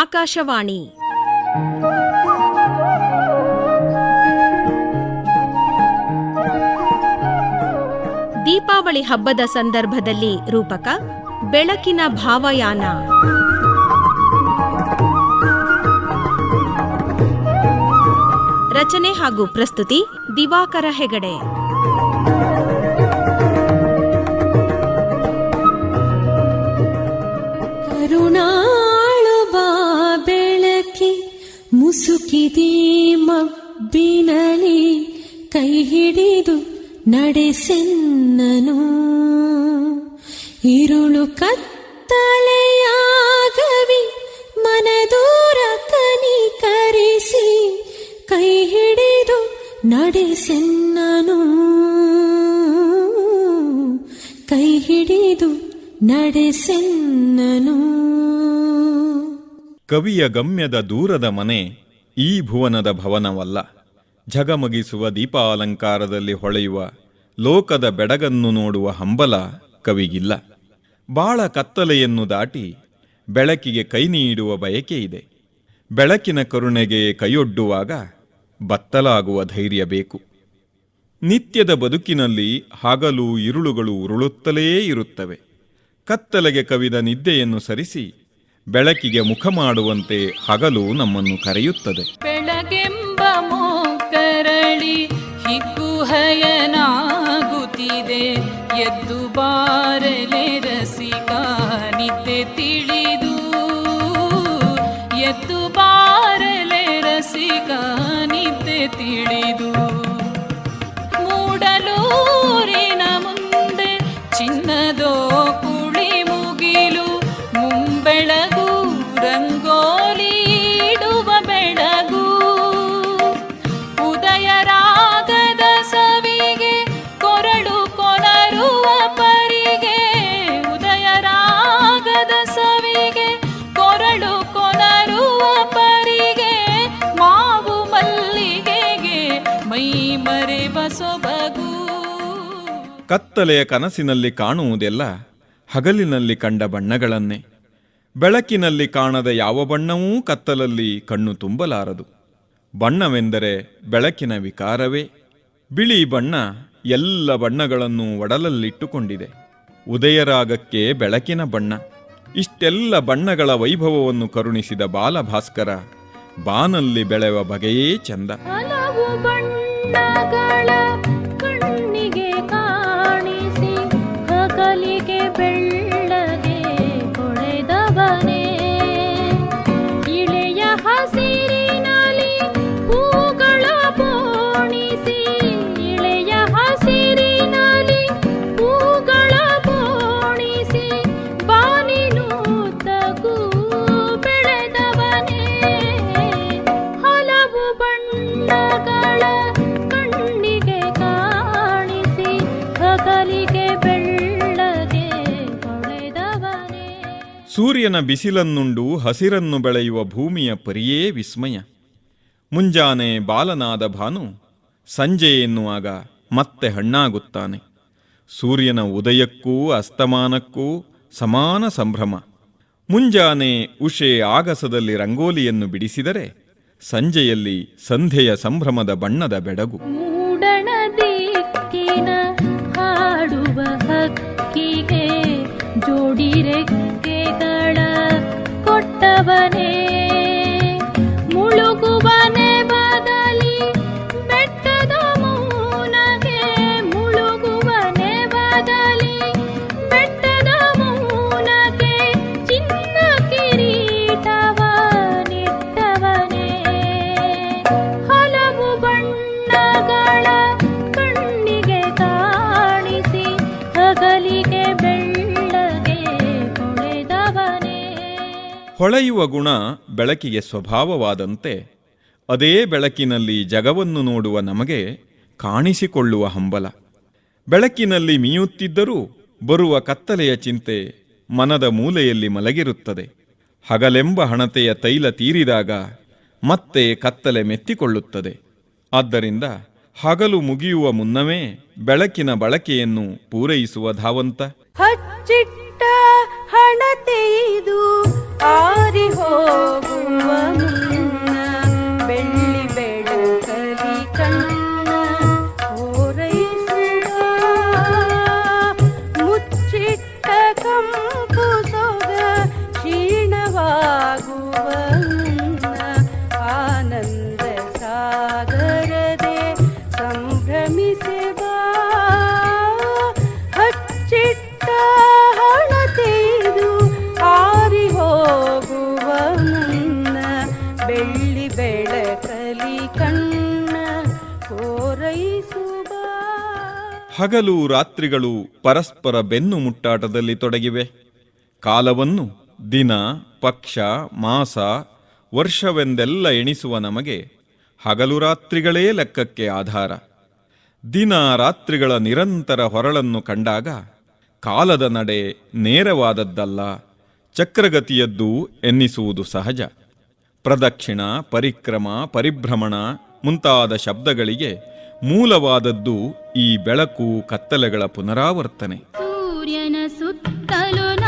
ಆಕಾಶವಾಣಿ. ದೀಪಾವಳಿ ಹಬ್ಬದ ಸಂದರ್ಭದಲ್ಲಿ ರೂಪಕ ಬೆಳಕಿನ ಭಾವಯಾನ. ರಚನೆ ಹಾಗೂ ಪ್ರಸ್ತುತಿ ದಿವಾಕರ ಹೆಗಡೆ. ಮುಸುಕಿದೆ ಮಬ್ಬಿನಲಿ ಕೈ ಹಿಡಿದು ನಡೆಸೆನ್ನನು. ಇರುಳು ಕತ್ತಲೆಯಾಗವಿ, ಮನದೂರ ಕನಿಕರಿಸಿ ಕೈ ಹಿಡಿದು ನಡೆಸೆನ್ನನು. ಕೈ ಹಿಡಿದು ನಡೆಸೆನ್ನನು. ಕವಿಯ ಗಮ್ಯದ ದೂರದ ಮನೆ ಈ ಭುವನದ ಭವನವಲ್ಲ. ಝಗಮಗಿಸುವ ದೀಪಾಲಂಕಾರದಲ್ಲಿ ಹೊಳೆಯುವ ಲೋಕದ ಬೆಡಗನ್ನು ನೋಡುವ ಹಂಬಲ ಕವಿಗಿಲ್ಲ. ಬಾಳ ಕತ್ತಲೆಯನ್ನು ದಾಟಿ ಬೆಳಕಿಗೆ ಕೈ ನೀಡುವ ಬಯಕೆ ಇದೆ. ಬೆಳಕಿನ ಕರುಣೆಗೆ ಕೈಯೊಡ್ಡುವಾಗ ಬತ್ತಲಾಗುವ ಧೈರ್ಯ ಬೇಕು. ನಿತ್ಯದ ಬದುಕಿನಲ್ಲಿ ಹಗಲು ಇರುಳುಗಳು ಉರುಳುತ್ತಲೇ ಇರುತ್ತವೆ. ಕತ್ತಲೆಗೆ ಕವಿದ ನಿದ್ದೆಯನ್ನು ಸರಿಸಿ ಬೆಳಕಿಗೆ ಮುಖ ಮಾಡುವಂತೆ ಹಗಲು ನಮ್ಮನ್ನು ಕರೆಯುತ್ತದೆ. ಬೆಳಗೆಂಬ ಮೋಕರಳಿ ಹಿಕ್ಕುಹಯನಾಗುತ್ತಿದೆ ಎದ್ದು ಬಾರಲೆ ಕತ್ತಲೆಯ ಕನಸಿನಲ್ಲಿ ಕಾಣುವುದೆಲ್ಲ ಹಗಲಿನಲ್ಲಿ ಕಂಡ ಬಣ್ಣಗಳನ್ನೇ. ಬೆಳಕಿನಲ್ಲಿ ಕಾಣದ ಯಾವ ಬಣ್ಣವೂ ಕತ್ತಲಲ್ಲಿ ಕಣ್ಣು ತುಂಬಲಾರದು. ಬಣ್ಣವೆಂದರೆ ಬೆಳಕಿನ ವಿಕಾರವೇ. ಬಿಳಿ ಬಣ್ಣ ಎಲ್ಲ ಬಣ್ಣಗಳನ್ನು ಒಡಲಲ್ಲಿಟ್ಟುಕೊಂಡಿದೆ. ಉದಯರಾಗಕ್ಕೆ ಬೆಳಕಿನ ಬಣ್ಣ. ಇಷ್ಟೆಲ್ಲ ಬಣ್ಣಗಳ ವೈಭವವನ್ನು ಕರುಣಿಸಿದ ಬಾಲಭಾಸ್ಕರ ಬಾನಲ್ಲಿ ಬೆಳೆವ ಬಗೆಯೇ ಚಂದ. ಸೂರ್ಯನ ಬಿಸಿಲನ್ನುಂಡು ಹಸಿರನ್ನು ಬೆಳೆಯುವ ಭೂಮಿಯ ಪರಿಯೇ ವಿಸ್ಮಯ. ಮುಂಜಾನೆ ಬಾಲನಾದ ಭಾನು ಸಂಜೆ ಎನ್ನುವಾಗ ಮತ್ತೆ ಹಣ್ಣಾಗುತ್ತಾನೆ. ಸೂರ್ಯನ ಉದಯಕ್ಕೂ ಅಸ್ತಮಾನಕ್ಕೂ ಸಮಾನ ಸಂಭ್ರಮ. ಮುಂಜಾನೆ ಉಷೆ ಆಗಸದಲ್ಲಿ ರಂಗೋಲಿಯನ್ನು ಬಿಡಿಸಿದರೆ ಸಂಜೆಯಲ್ಲಿ ಸಂಧೆಯ ಸಂಭ್ರಮದ ಬಣ್ಣದ ಬೆಡಗು. ಹಾಡುವ ಹಕ್ಕಿಗೆ கொட்டவனே. ಹೊಳೆಯುವ ಗುಣ ಬೆಳಕಿಗೆ ಸ್ವಭಾವವಾದಂತೆ, ಅದೇ ಬೆಳಕಿನಲ್ಲಿ ಜಗವನ್ನು ನೋಡುವ ನಮಗೆ ಕಾಣಿಸಿಕೊಳ್ಳುವ ಹಂಬಲ. ಬೆಳಕಿನಲ್ಲಿ ಮೀಯುತ್ತಿದ್ದರೂ ಬರುವ ಕತ್ತಲೆಯ ಚಿಂತೆ ಮನದ ಮೂಲೆಯಲ್ಲಿ ಮಲಗಿರುತ್ತದೆ. ಹಗಲೆಂಬ ಹಣತೆಯ ತೈಲ ತೀರಿದಾಗ ಮತ್ತೆ ಕತ್ತಲೆ ಮೆತ್ತಿಕೊಳ್ಳುತ್ತದೆ. ಆದ್ದರಿಂದ ಹಗಲು ಮುಗಿಯುವ ಮುನ್ನವೇ ಬೆಳಕಿನ ಬಳಕೆಯನ್ನು ಪೂರೈಸುವ ಧಾವಂತ. ಹಣತೆಯಿದು ಆರಿ ಹೋಗುವ ಹಗಲು ರಾತ್ರಿಗಳು ಪರಸ್ಪರ ಬೆನ್ನು ಮುಟ್ಟಾಟದಲ್ಲಿ ತೊಡಗಿವೆ. ಕಾಲವನ್ನು ದಿನ, ಪಕ್ಷ, ಮಾಸ, ವರ್ಷವೆಂದೆಲ್ಲ ಎಣಿಸುವ ನಮಗೆ ಹಗಲು ರಾತ್ರಿಗಳೇ ಲೆಕ್ಕಕ್ಕೆ ಆಧಾರ. ದಿನ ರಾತ್ರಿಗಳ ನಿರಂತರ ಹೊರಳನ್ನು ಕಂಡಾಗ ಕಾಲದ ನಡೆ ನೇರವಾದದ್ದಲ್ಲ, ಚಕ್ರಗತಿಯದ್ದು ಎನ್ನಿಸುವುದು ಸಹಜ. ಪ್ರದಕ್ಷಿಣ, ಪರಿಕ್ರಮ, ಪರಿಭ್ರಮಣ ಮುಂತಾದ ಶಬ್ದಗಳಿಗೆ ಮೂಲವಾದದ್ದು ಈ ಬೆಳಕು ಕತ್ತಲೆಗಳ ಪುನರಾವರ್ತನೆ. ಸೂರ್ಯನ ಸುತ್ತಲೂ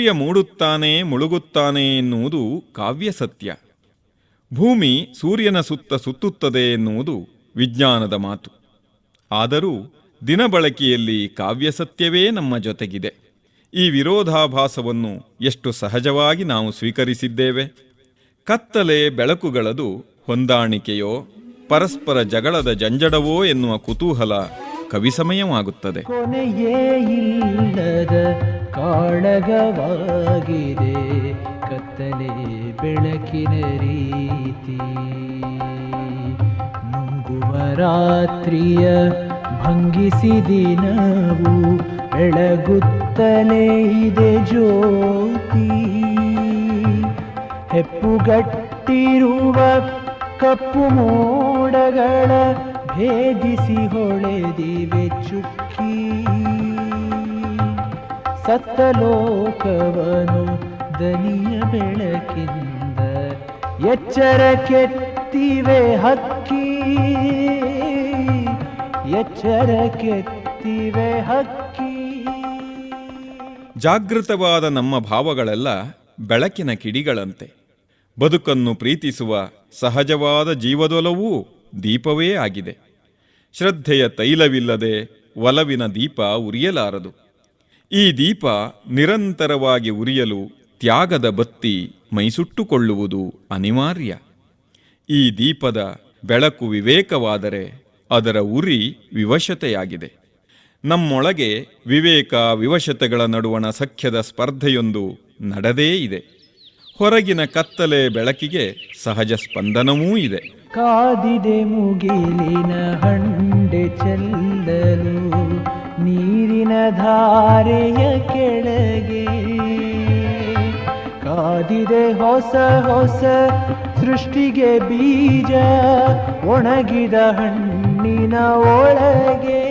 ಸೂರ್ಯ ಮೂಡುತ್ತಾನೆ, ಮುಳುಗುತ್ತಾನೆ ಎನ್ನುವುದು ಕಾವ್ಯ ಸತ್ಯ ಭೂಮಿ ಸೂರ್ಯನ ಸುತ್ತ ಸುತ್ತುತ್ತದೆ ಎನ್ನುವುದು ವಿಜ್ಞಾನದ ಮಾತು. ಆದರೂ ದಿನಬಳಕೆಯಲ್ಲಿ ಕಾವ್ಯ ಸತ್ಯವೇ ನಮ್ಮ ಜೊತೆಗಿದೆ. ಈ ವಿರೋಧಾಭಾಸವನ್ನು ಎಷ್ಟು ಸಹಜವಾಗಿ ನಾವು ಸ್ವೀಕರಿಸಿದ್ದೇವೆ. ಕತ್ತಲೆ ಬೆಳಕುಗಳದು ಹೊಂದಾಣಿಕೆಯೋ, ಪರಸ್ಪರ ಜಗಳದ ಜಂಜಡವೋ ಎನ್ನುವ ಕುತೂಹಲ ಕವಿಸಮಯವಾಗುತ್ತದೆ. ಕಾಳಗವಾಗಿದೆ. ಕತ್ತಲೆ ಬೆಳಕಿನ ರೀತಿ. ನುಂಗುವ ರಾತ್ರಿಯ ಭಂಗಿಸಿ ದಿನವು ಬೆಳಗುತ್ತಲೇ ಇದೆ ಜ್ಯೋತಿ. ಹೆಪ್ಪುಗಟ್ಟಿರುವ ಕಪ್ಪು ಮೋಡಗಳ ಭೇದಿಸಿ ಹೊಳೆದಿವೆ ಚುಕ್ಕಿ. ಸತ್ತ ಲೋಕವನು ದನಿಯ ಬೆಳಕಿಂದ ಎಚ್ಚರ ಕೆತ್ತಿವೆ ಹಕ್ಕಿ. ಎಚ್ಚರ ಕೆತ್ತಿವೆ ಹಕ್ಕಿ. ಜಾಗೃತವಾದ ನಮ್ಮ ಭಾವಗಳೆಲ್ಲ ಬೆಳಕಿನ ಕಿಡಿಗಳಂತೆ. ಬದುಕನ್ನು ಪ್ರೀತಿಸುವ ಸಹಜವಾದ ಜೀವದೊಲವೂ ದೀಪವೇ ಆಗಿದೆ. ಶ್ರದ್ಧೆಯ ತೈಲವಿಲ್ಲದೆ ಒಲವಿನ ದೀಪ ಉರಿಯಲಾರದು. ಈ ದೀಪ ನಿರಂತರವಾಗಿ ಉರಿಯಲು ತ್ಯಾಗದ ಬತ್ತಿ ಮೈಸುಟ್ಟುಕೊಳ್ಳುವುದು ಅನಿವಾರ್ಯ. ಈ ದೀಪದ ಬೆಳಕು ವಿವೇಕವಾದರೆ ಅದರ ಉರಿ ವಿವಶತೆಯಾಗಿದೆ. ನಮ್ಮೊಳಗೆ ವಿವೇಕ ವಿವಶತೆಗಳ ನಡುವಣ ಸಖ್ಯದ ಸ್ಪರ್ಧೆಯೊಂದು ನಡೆದೇ ಇದೆ. ಹೊರಗಿನ ಕತ್ತಲೆ ಬೆಳಕಿಗೆ ಸಹಜ ಸ್ಪಂದನವೂ ಇದೆ. ಕಾದಿದೆ ಮುಗಿಲಿನ ಹಂಡೆ ಚೆಲ್ಲಲು ನೀರಿನ ಧಾರೆಯ ಕೆಳಗೆ ಕಾದಿದೆ ಹೊಸ ಹೊಸ ಸೃಷ್ಟಿಗೆ ಬೀಜ, ಒಣಗಿದ ಹಣ್ಣಿನ ಒಳಗೆ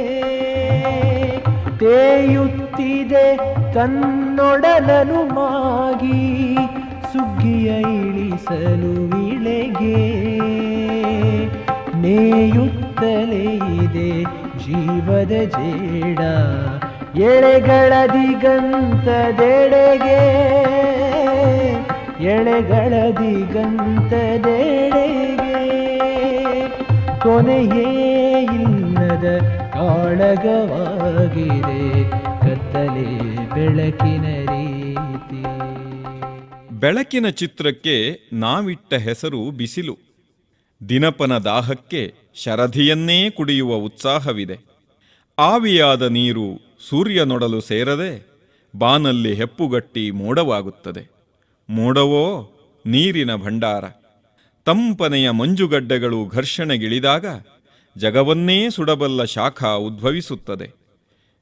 ತೇಯುತ್ತಿದೆ ತನ್ನೊಡಲನು ಮಾಗಿ, ಸುಗ್ಗಿಯ ಇಳಿಸಲು ಇಳೆಗೆ ನೇಯುತ್ತಲೇ ಇದೆ ಜೀವದ ಜೇಡ, ಎಳೆಗಳ ದಿಗಂತದೆಡೆಗೆ ಎಳೆಗಳ ದಿಗಂತದೆಡೆಗೆ. ಕೊನೆಯೇ ಇಲ್ಲದ ಕಾಳಗವಾಗಿದೆ ಕತ್ತಲೆ ಬೆಳಕಿನ ರೀತಿ. ಬೆಳಕಿನ ಚಿತ್ರಕ್ಕೆ ನಾವಿಟ್ಟ ಹೆಸರು ಬಿಸಿಲು. ದಿನಪನ ದಾಹಕ್ಕೆ ಶರಧಿಯನ್ನೇ ಕುಡಿಯುವ ಉತ್ಸಾಹವಿದೆ. ಆವಿಯಾದ ನೀರು ಸೂರ್ಯನೊಡಲು ಸೇರದೆ ಬಾನಲ್ಲಿ ಹೆಪ್ಪುಗಟ್ಟಿ ಮೋಡವಾಗುತ್ತದೆ. ಮೋಡವೋ, ನೀರಿನ ಭಂಡಾರ. ತಂಪನೆಯ ಮಂಜುಗಡ್ಡೆಗಳು ಘರ್ಷಣೆಗಿಳಿದಾಗ ಜಗವನ್ನೇ ಸುಡಬಲ್ಲ ಶಾಖ ಉದ್ಭವಿಸುತ್ತದೆ.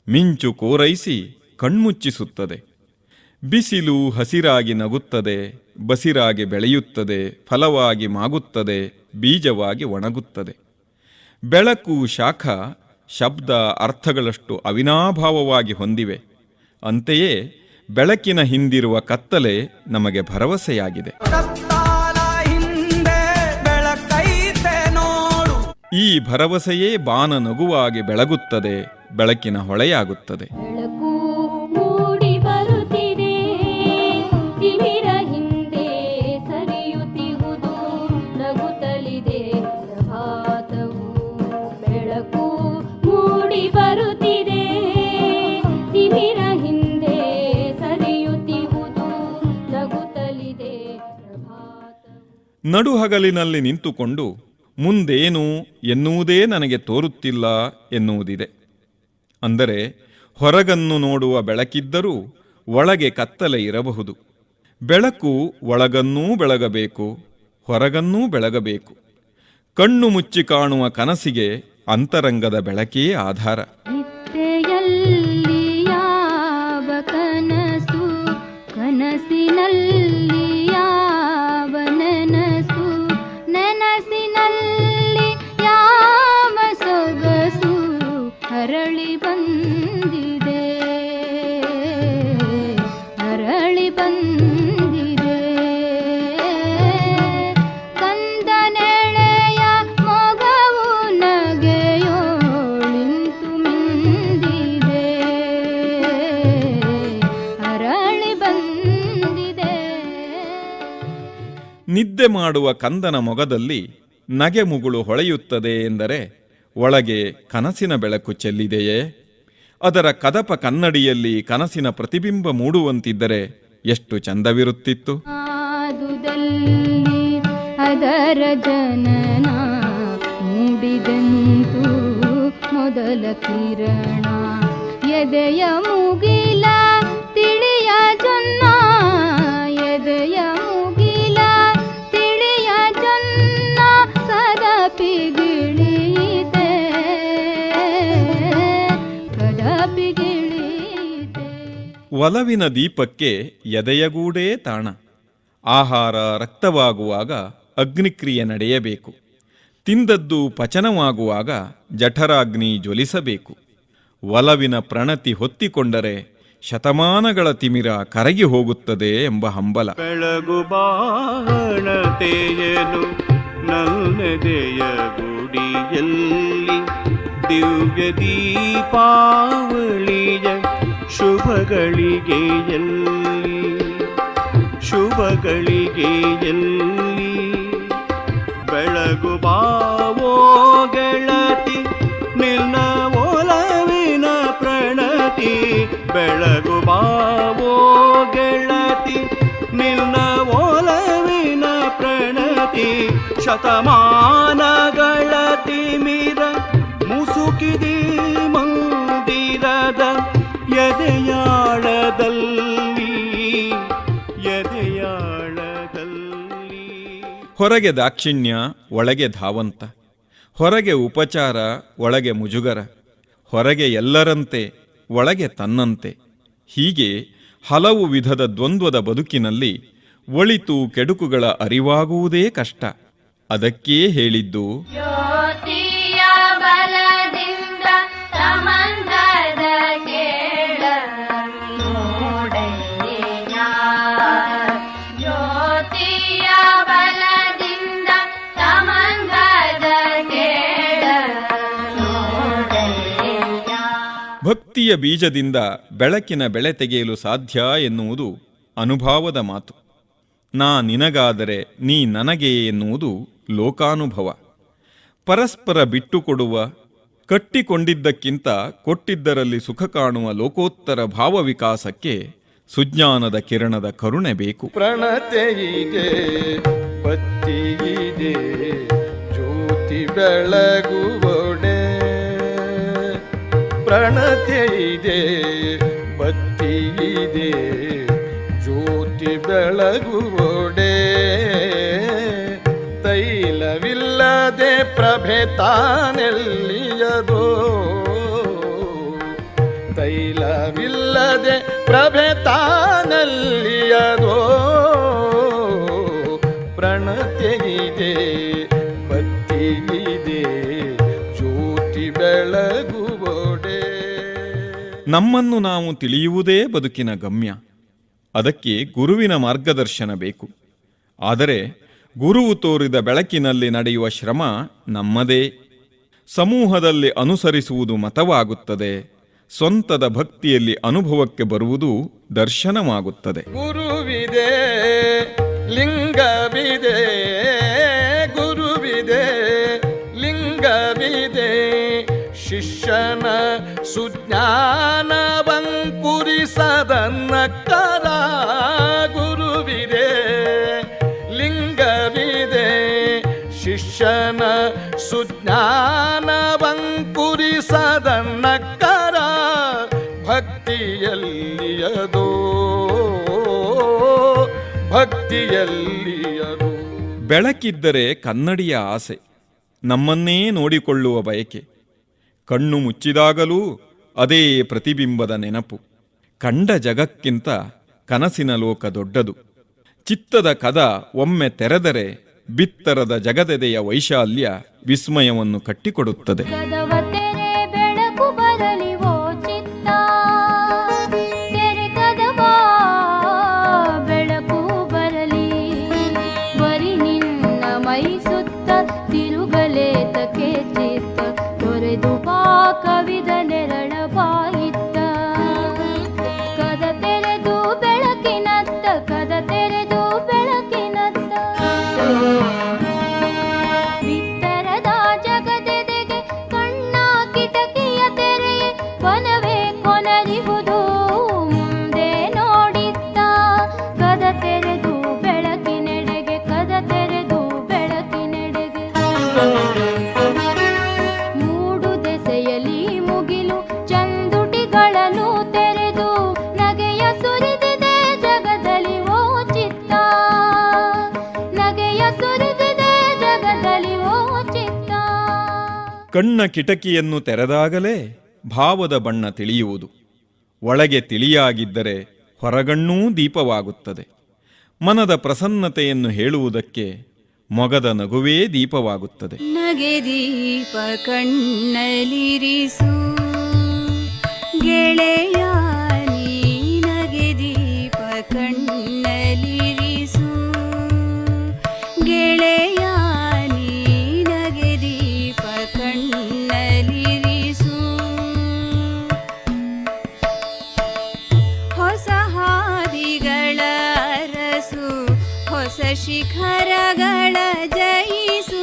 ಮಿಂಚು ಕೋರೈಸಿ ಕಣ್ಮುಚ್ಚಿಸುತ್ತದೆ. ಬಿಸಿಲು ಹಸಿರಾಗಿ ನಗುತ್ತದೆ, ಬಸಿರಾಗಿ ಬೆಳೆಯುತ್ತದೆ, ಫಲವಾಗಿ ಮಾಗುತ್ತದೆ ಬೀಜವಾಗಿ ಒಣಗುತ್ತದೆ. ಬೆಳಕು, ಶಾಖ, ಶಬ್ದ ಅರ್ಥಗಳಷ್ಟು ಅವಿನಾಭಾವವಾಗಿ ಹೊಂದಿವೆ. ಅಂತೆಯೇ ಬೆಳಕಿನ ಹಿಂದಿರುವ ಕತ್ತಲೆ ನಮಗೆ ಭರವಸೆಯಾಗಿದೆ. ಈ ಭರವಸೆಯೇ ಬಾನ ನಗುವಾಗಿ ಬೆಳಗುತ್ತದೆ, ಬೆಳಕಿನ ಹೊಳೆಯಾಗುತ್ತದೆ. ನಡುಹಗಲಿನಲ್ಲಿ ನಿಂತುಕೊಂಡು, ಮುಂದೇನು ಎನ್ನುವುದೇ ನನಗೆ ತೋರುತ್ತಿಲ್ಲ ಎನ್ನುವುದಿದೆ. ಅಂದರೆ ಹೊರಗನ್ನು ನೋಡುವ ಬೆಳಕಿದ್ದರೂ ಒಳಗೆ ಕತ್ತಲೆ ಇರಬಹುದು. ಬೆಳಕು ಒಳಗನ್ನೂ ಬೆಳಗಬೇಕು, ಹೊರಗನ್ನೂ ಬೆಳಗಬೇಕು. ಕಣ್ಣು ಮುಚ್ಚಿ ಕಾಣುವ ಕನಸಿಗೆ ಅಂತರಂಗದ ಬೆಳಕೇ ಆಧಾರ. ನಿದ್ದೆ ಮಾಡುವ ಕಂದನ ಮೊಗದಲ್ಲಿ ನಗೆ ಮುಗುಳು ಹೊಳೆಯುತ್ತದೆ ಎಂದರೆ ಒಳಗೆ ಕನಸಿನ ಬೆಳಕು ಚೆಲ್ಲಿದೆಯೇ? ಅದರ ಕದಪ ಕನ್ನಡಿಯಲ್ಲಿ ಕನಸಿನ ಪ್ರತಿಬಿಂಬ ಮೂಡುವಂತಿದ್ದರೆ ಎಷ್ಟು ಚಂದವಿರುತ್ತಿತ್ತು? ಅದರ ಜನನ ಮೂಡಿದಂತು ಮೊದಲ ಕಿರಣ ಎದೆಯ ಮುಗಿಲ ಒಲವಿನ ದೀಪಕ್ಕೆ ಎದೆಯಗೂಡೇ ತಾಣ. ಆಹಾರ ರಕ್ತವಾಗುವಾಗ ಅಗ್ನಿಕ್ರಿಯೆ ನಡೆಯಬೇಕು. ತಿಂದದ್ದು ಪಚನವಾಗುವಾಗ ಜಠರಾಗ್ನಿ ಜ್ವಲಿಸಬೇಕು. ಒಲವಿನ ಪ್ರಣತಿ ಹೊತ್ತಿಕೊಂಡರೆ ಶತಮಾನಗಳ ತಿಮಿರ ಕರಗಿ ಹೋಗುತ್ತದೆ ಎಂಬ ಹಂಬಲ. ಬೆಳಗು ಬಾಣತೆಯನು ನಲ್ಲೆದೆಯ ಗುಡಿಯಲ್ಲಿ ದಿವ್ಯ ದೀಪಾವಳಿಯ ಶುಭಗಳಿಗೆಯಲ್ಲಿ ಶುಭಗಳಿಗೆಯಲ್ಲಿ ಬೆಳಗು ಬಾವೋ ಗೆಳತಿ, ನಿನ್ನ ಓಲವಿನ ಪ್ರಣತಿ. ಬೆಳಗು ಬಾವೋ ಗೆಳತಿ, ನಿನ್ನ ಓಲವಿನ ಪ್ರಣತಿ. ಶತಮಾನಗಳ ಎದೆಯಾಳದಲ್ಲಿ ಎದೆಯಾಳದಲ್ಲಿ. ಹೊರಗೆ ದಾಕ್ಷಿಣ್ಯ ಒಳಗೆ ಧಾವಂತ. ಹೊರಗೆ ಉಪಚಾರ ಒಳಗೆ ಮುಜುಗರ. ಹೊರಗೆ ಎಲ್ಲರಂತೆ ಒಳಗೆ ತನ್ನಂತೆ. ಹೀಗೆ ಹಲವು ವಿಧದ ದ್ವಂದ್ವದ ಬದುಕಿನಲ್ಲಿ ಒಳಿತು ಕೆಡುಕುಗಳ ಅರಿವಾಗುವುದೇ ಕಷ್ಟ. ಅದಕ್ಕೇ ಹೇಳಿದ್ದು ಜ್ಯೋತಿಯ ಬಲದಿಂದ ಸಮಂದದ ಭಕ್ತಿಯ ಬೀಜದಿಂದ ಬೆಳಕಿನ ಬೆಳೆ ತೆಗೆಯಲು ಸಾಧ್ಯ ಎನ್ನುವುದು ಅನುಭಾವದ ಮಾತು. ನಾ ನಿನಗಾದರೆ ನೀ ನನಗೆ ಎನ್ನುವುದು ಲೋಕಾನುಭವ. ಪರಸ್ಪರ ಬಿಟ್ಟುಕೊಡುವ, ಕಟ್ಟಿಕೊಂಡಿದ್ದಕ್ಕಿಂತ ಕೊಟ್ಟಿದ್ದರಲ್ಲಿ ಸುಖ ಕಾಣುವ ಲೋಕೋತ್ತರ ಭಾವ ವಿಕಾಸಕ್ಕೆ ಸುಜ್ಞಾನದ ಕಿರಣದ ಕರುಣೆ ಬೇಕು. ಪ್ರಣತೆಯಿದೆ ಭಕ್ತಿಯಿದೆ ಜ್ಯೋತಿ ಬೆಳಗುವೊಡೆ ಪ್ರಣತೆ ಇದೆ ಬತ್ತಿ ಇದೆ, ಜ್ಯೋತಿ ಬೆಳಗುವೊಡೆ. ತೈಲವಿಲ್ಲ ತೈಲವಿಲ್ಲದೆ ಪ್ರಭೆ ತಾನೆಲ್ಲಿಯದೋ? ತೈಲವಿಲ್ಲದೆ ಪ್ರಭೆ ತಾನಲ್ಲಿಯದೋ? ಭಕ್ತಿ ಇದೆ, ಜ್ಯೋತಿ ಬೆಳಗುವೊಡೆ ನಮ್ಮನ್ನು ನಾವು ತಿಳಿಯುವುದೇ ಬದುಕಿನ ಗಮ್ಯ. ಅದಕ್ಕೆ ಗುರುವಿನ ಮಾರ್ಗದರ್ಶನ ಬೇಕು. ಆದರೆ ಗುರುವು ತೋರಿದ ಬೆಳಕಿನಲ್ಲಿ ನಡೆಯುವ ಶ್ರಮ ನಮ್ಮದೇ. ಸಮೂಹದಲ್ಲಿ ಅನುಸರಿಸುವುದು ಮತವಾಗುತ್ತದೆ. ಸ್ವಂತದ ಭಕ್ತಿಯಲ್ಲಿ ಅನುಭವಕ್ಕೆ ಬರುವುದು ದರ್ಶನವಾಗುತ್ತದೆ. ಗುರುವಿದೆ, ಲಿಂಗವಿದೆ ಗುರುವಿದೆ, ಲಿಂಗವಿದೆ, ಶಿಷ್ಯನ ಸುಜ್ಞಾನವಂಕುರಿಸದನ್ನಕ್ಕರ ಸುಜ್ಞಾನವಂಕುರಿಸದನ್ನಕ್ಕರ ಭಕ್ತಿಯಲ್ಲಿಯದು ಭಕ್ತಿಯಲ್ಲಿಯದು. ಬೆಳಕಿದ್ದರೆ ಕನ್ನಡಿಯ ಆಸೆ, ನಮ್ಮನ್ನೇ ನೋಡಿಕೊಳ್ಳುವ ಬಯಕೆ. ಕಣ್ಣು ಮುಚ್ಚಿದಾಗಲೂ ಅದೇ ಪ್ರತಿಬಿಂಬದ ನೆನಪು. ಕಂಡ ಜಗಕ್ಕಿಂತ ಕನಸಿನ ಲೋಕ ದೊಡ್ಡದು. ಚಿತ್ತದ ಕದ ಒಮ್ಮೆ ತೆರೆದರೆ ಬಿತ್ತರದ ಜಗದೆದೆಯ ವೈಶಾಲ್ಯ ವಿಸ್ಮಯವನ್ನು ಕಟ್ಟಿಕೊಡುತ್ತದೆ. ಕಣ್ಣ ಕಿಟಕಿಯನ್ನು ತೆರೆದಾಗಲೇ ಭಾವದ ಬಣ್ಣ ತಿಳಿಯುವುದು. ಒಳಗೆ ತಿಳಿಯಾಗಿದ್ದರೆ ಹೊರಗಣ್ಣೂ ದೀಪವಾಗುತ್ತದೆ. ಮನದ ಪ್ರಸನ್ನತೆಯನ್ನು ಹೇಳುವುದಕ್ಕೆ ಮೊಗದ ನಗುವೇ ದೀಪವಾಗುತ್ತದೆ. ನಗೆ ದೀಪ ಕಣ್ಣಲಿರಿಸು ಗೆಳೆಯ ಹೊಸ ಶಿಖರಗಳ ಜಯಿಸು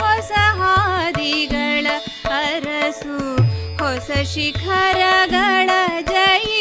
ಹೊಸ ಹಾದಿಗಳ ಅರಸು ಹೊಸ ಶಿಖರಗಳ ಜಯಿಸು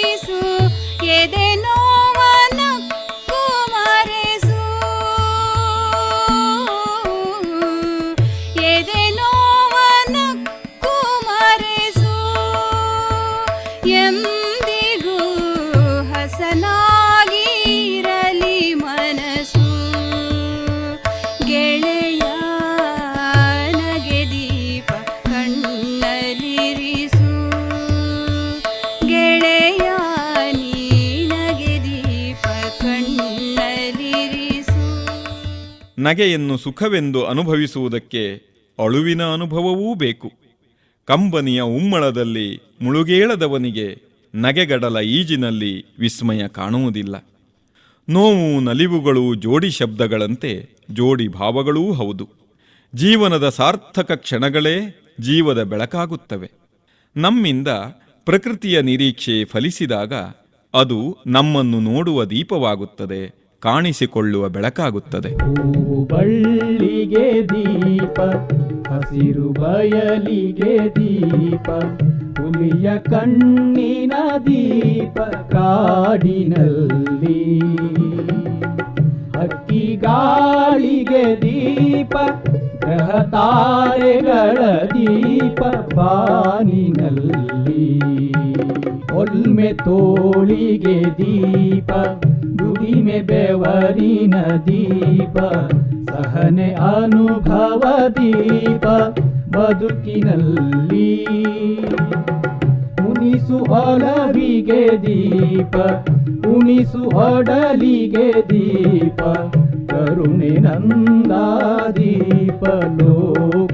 ನಗೆಯನ್ನು ಸುಖವೆಂದು ಅನುಭವಿಸುವುದಕ್ಕೆ ಅಳುವಿನ ಅನುಭವವೂ ಬೇಕು. ಕಂಬನಿಯ ಉಮ್ಮಳದಲ್ಲಿ ಮುಳುಗೇಳದವನಿಗೆ ನಗೆಗಡಲ ಈಜಿನಲ್ಲಿ ವಿಸ್ಮಯ ಕಾಣುವುದಿಲ್ಲ. ನೋವು ನಲಿವುಗಳು ಜೋಡಿ ಶಬ್ದಗಳಂತೆ ಜೋಡಿ ಭಾವಗಳೂ ಹೌದು. ಜೀವನದ ಸಾರ್ಥಕ ಕ್ಷಣಗಳೇ ಜೀವದ ಬೆಳಕಾಗುತ್ತವೆ. ನಮ್ಮಿಂದ ಪ್ರಕೃತಿಯ ನಿರೀಕ್ಷೆ ಫಲಿಸಿದಾಗ ಅದು ನಮ್ಮನ್ನು ನೋಡುವ ದೀಪವಾಗುತ್ತದೆ. ಕಾಣಿಸಿಕೊಳ್ಳುವ ಬೆಳಕಾಗುತ್ತದೆ. ಬಳ್ಳಿಗೆ ದೀಪ, ಹಸಿರು ಬಯಲಿಗೆ ದೀಪ, ಹುಲಿಯ ಕಣ್ಣಿನ ದೀಪ ಕಾಡಿನಲ್ಲಿ. ಹಕ್ಕಿ ಗಾಳಿಗೆ ದೀಪ, ಗ್ರಹ ತಾರೆಗಳ ದೀಪ ಬಾನಿನಲ್ಲಿ. ಒಲ್ಮೆ ತೋಳಿಗೆ ದೀಪ, ದುಡಿಮೆ ಬೆವರಿನ ದೀಪ, ಸಹನೆ ಅನುಭವ ದೀಪ, ಬದುಕಿನಲ್ಲಿ ಉಣಿಸು ಒಲವಿಗೆ ದೀಪ, ಉಣಿಸು ಒಡಲಿಗೆ ದೀಪ, ಕರುಣೆ ನಂದ ದೀಪ ಲೋಕದಿಲ್ಲಿ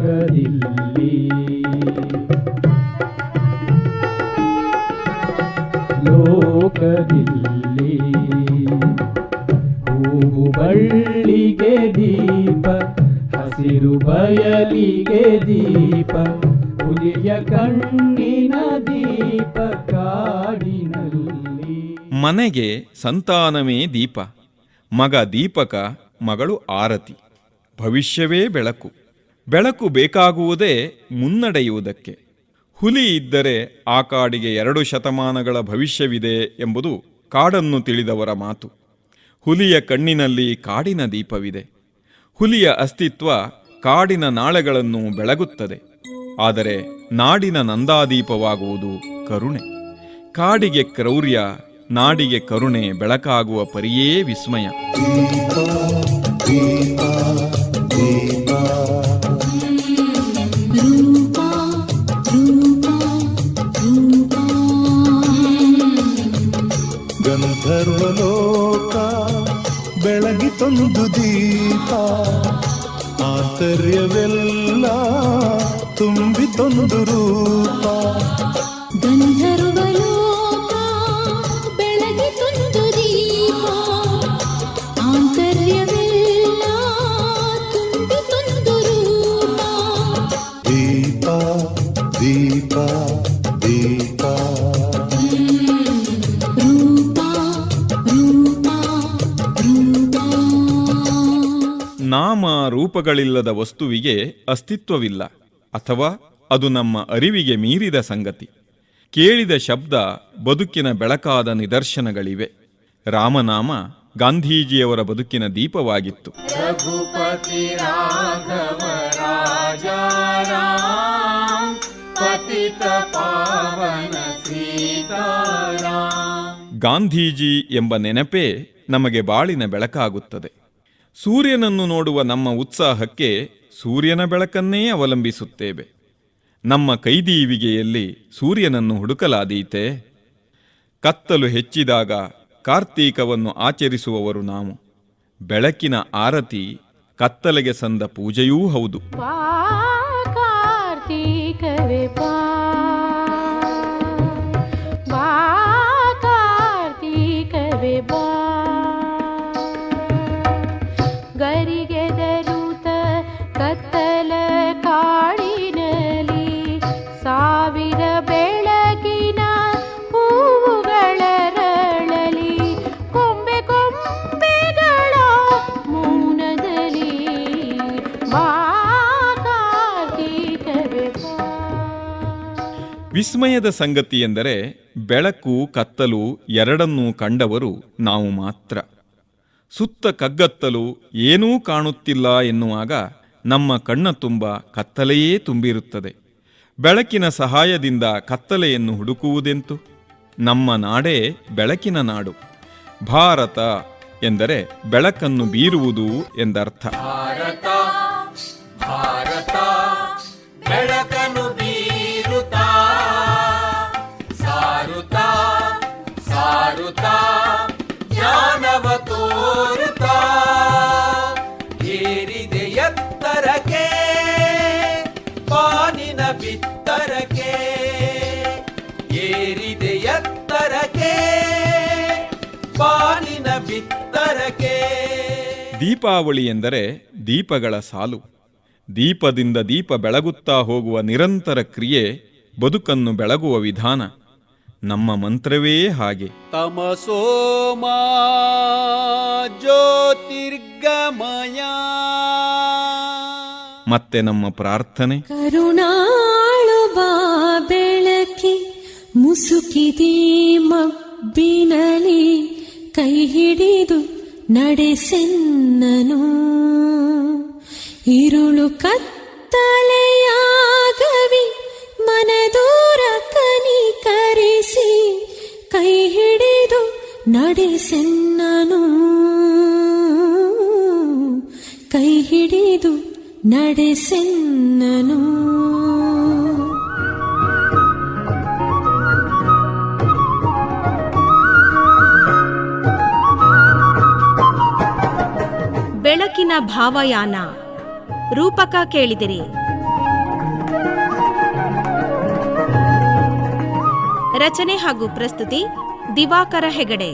ಲೋಕದಿಲ್ಲಿ ಹೂವು ಬಳ್ಳಿಗೆ ದೀಪ, ಹಸಿರು ಬಯಲಿಗೆ ದೀಪ ಹುಲಿಯ ಕಣ್ಣಿನ ದೀಪ ಕಾಡಿನಲ್ಲಿ. ಮನೆಗೆ ಸಂತಾನವೇ ದೀಪ, ಮಗ ದೀಪಕ, ಮಗಳು ಆರತಿ. ಭವಿಷ್ಯವೇ ಬೆಳಕು ಬೆಳಕು ಬೇಕಾಗುವುದೇ ಮುನ್ನಡೆಯುವುದಕ್ಕೆ. ಹುಲಿ ಇದ್ದರೆ ಆ ಕಾಡಿಗೆ ಎರಡು ಶತಮಾನಗಳ ಭವಿಷ್ಯವಿದೆ ಎಂಬುದು ಕಾಡನ್ನು ತಿಳಿದವರ ಮಾತು. ಹುಲಿಯ ಕಣ್ಣಿನಲ್ಲಿ ಕಾಡಿನ ದೀಪವಿದೆ. ಹುಲಿಯ ಅಸ್ತಿತ್ವ ಕಾಡಿನ ನಾಳೆಗಳನ್ನು ಬೆಳಗುತ್ತದೆ. ಆದರೆ ನಾಡಿನ ನಂದಾದೀಪವಾಗುವುದು ಕರುಣೆ. ಕಾಡಿಗೆ ಕ್ರೌರ್ಯ, ನಾಡಿಗೆ ಕರುಣೆ ಬೆಳಕಾಗುವ ಪರಿಯೇ ವಿಸ್ಮಯ. ಗಂಧರ್ವಲೋಕ ಬೆಳಗಿತೊಂದು ದೀಪ. ತುಂಬಿ ತಂದು ರೂಪ. ಗಂಧರ್ವಲೋಕ ರೂಪಗಳಿಲ್ಲದ ವಸ್ತುವಿಗೆ ಅಸ್ತಿತ್ವವಿಲ್ಲ ಅಥವಾ ಅದು ನಮ್ಮ ಅರಿವಿಗೆ ಮೀರಿದ ಸಂಗತಿ. ಕೇಳಿದ ಶಬ್ದ ಬದುಕಿನ ಬೆಳಕಾದ ನಿದರ್ಶನಗಳಿವೆ. ರಾಮನಾಮ ಗಾಂಧೀಜಿಯವರ ಬದುಕಿನ ದೀಪವಾಗಿತ್ತು. ಗಾಂಧೀಜಿ ಎಂಬ ನೆನಪೇ ನಮಗೆ ಬಾಳಿನ ಬೆಳಕಾಗುತ್ತದೆ. ಸೂರ್ಯನನ್ನು ನೋಡುವ ನಮ್ಮ ಉತ್ಸಾಹಕ್ಕೆ ಸೂರ್ಯನ ಬೆಳಕನ್ನೇ ಅವಲಂಬಿಸುತ್ತೇವೆ. ನಮ್ಮ ಕೈದೀವಿಗೆಯಲ್ಲಿ ಸೂರ್ಯನನ್ನು ಹುಡುಕಲಾದೀತೆ. ಕತ್ತಲು ಹೆಚ್ಚಿದಾಗ ಕಾರ್ತೀಕವನ್ನು ಆಚರಿಸುವವರು ನಾವು. ಬೆಳಕಿನ ಆರತಿ ಕತ್ತಲೆಗೆ ಸಂದ ಪೂಜೆಯೂ ಹೌದು. ಕಾರ್ತೀಕವೇ ಬಾ ವಿಸ್ಮಯದ ಸಂಗತಿ ಎಂದರೆ ಬೆಳಕು, ಕತ್ತಲು ಎರಡನ್ನೂ ಕಂಡವರು ನಾವು ಮಾತ್ರ. ಸುತ್ತ ಕಗ್ಗತ್ತಲು ಏನೂ ಕಾಣುತ್ತಿಲ್ಲ ಎನ್ನುವಾಗ ನಮ್ಮ ಕಣ್ಣ ತುಂಬ ಕತ್ತಲೆಯೇ ತುಂಬಿರುತ್ತದೆ. ಬೆಳಕಿನ ಸಹಾಯದಿಂದ ಕತ್ತಲೆಯನ್ನು ಹುಡುಕುವುದೆಂತು? ನಮ್ಮ ನಾಡೇ ಬೆಳಕಿನ ನಾಡು. ಭಾರತ ಎಂದರೆ ಬೆಳಕನ್ನು ಬೀರುವುದು ಎಂದರ್ಥ. ಭಾರತ ಭಾರತ ಬೆಳಕನು ದೀಪಾವಳಿ ಎಂದರೆ ದೀಪಗಳ ಸಾಲು. ದೀಪದಿಂದ ದೀಪ ಬೆಳಗುತ್ತಾ ಹೋಗುವ ನಿರಂತರ ಕ್ರಿಯೆ ಬದುಕನ್ನು ಬೆಳಗುವ ವಿಧಾನ. ನಮ್ಮ ಮಂತ್ರವೇ ಹಾಗೆ. ತಮಸೋಮ ಜ್ಯೋತಿರ್ಗಮಯ. ಮತ್ತೆ ನಮ್ಮ ಪ್ರಾರ್ಥನೆ. ಕರುಣಾಳು ಬಾ ಬೆಳಕಿ ಮುಸುಕಿದೆ ಮಬ್ಬಿನಲಿ ಕೈ ಹಿಡಿದು ನಡೆಸೆನ್ನನು ಇರುಳು ಕತ್ತಲೆಯಾಗವಿ ಮನದೂರ ಕನಿಕರಿಸಿ ಕೈ ಹಿಡಿದು ನಡೆಸೆನ್ನನು ಕೈ ಹಿಡಿದು ನಡೆಸೆನ್ನನು ಬೆಳಕಿನ ಭಾವಯಾನ. ರೂಪಕ ಕೇಳಿದಿರಿ. ರಚನೆ ಹಾಗೂ ಪ್ರಸ್ತುತಿ ದಿವಾಕರ ಹೆಗಡೆ.